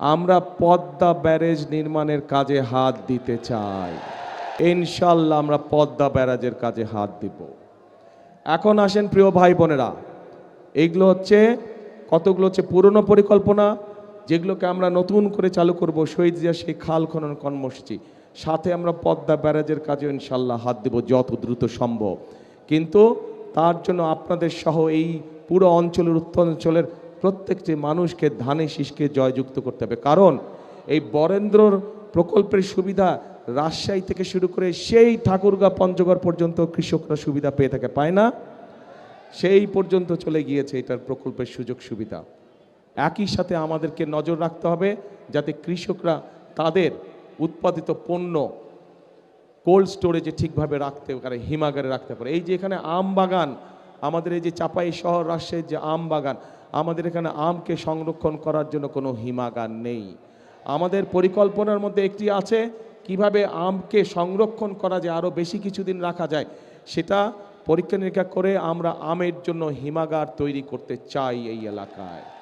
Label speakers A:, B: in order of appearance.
A: আমরা পদ্মা ব্যারেজ নির্মাণের কাজে হাত দিতে চাই। ইনশাল্লাহ আমরা পদ্মা ব্যারাজের কাজে হাত দিব। এখন আসেন প্রিয় ভাই বোনেরা এইগুলো হচ্ছে, কতগুলো হচ্ছে পুরনো পরিকল্পনা, যেগুলোকে আমরা নতুন করে চালু করব, শহীদ জিয়া সেই খাল খনন কর্মসূচি। সাথে আমরা পদ্মা ব্যারাজের কাজে ইনশাল্লাহ হাত দেব যত দ্রুত সম্ভব। কিন্তু তার জন্য আপনাদের সহ এই পুরো অঞ্চলের উত্তরাঞ্চলের প্রত্যেকটি মানুষকে ধানে শীষকে জয়যুক্ত করতে হবে। কারণ এই বরেন্দ্রর প্রকল্পের সুবিধা রাজশাহী থেকে শুরু করে সেই ঠাকুরগাঁ পঞ্চগড় পর্যন্ত কৃষকরা সুবিধা পেয়ে থাকে, পায় না? সেই পর্যন্ত চলে গিয়েছে এটার প্রকল্পের সুযোগ সুবিধা। একই সাথে আমাদেরকে নজর রাখতে হবে যাতে কৃষকরা তাদের উৎপাদিত পণ্য কোল্ড স্টোরেজে ঠিকভাবে রাখতে পারে, হিমাগারে রাখতে পারে। এই যে এখানে আম বাগান আমাদের এই যে চাপাই শহর, রাজশাহীর যে আম বাগান আমাদের এখানে আমকে সংরক্ষণ করার জন্য কোনো হিমাগার নেই। আমাদের পরিকল্পনার মধ্যে একটি আছে, কীভাবে আমকে সংরক্ষণ করা যায়, আরও বেশি কিছুদিন রাখা যায়, সেটা পরীক্ষা নিরীক্ষা করে আমরা আমের জন্য হিমাগার তৈরি করতে চাই এই এলাকায়।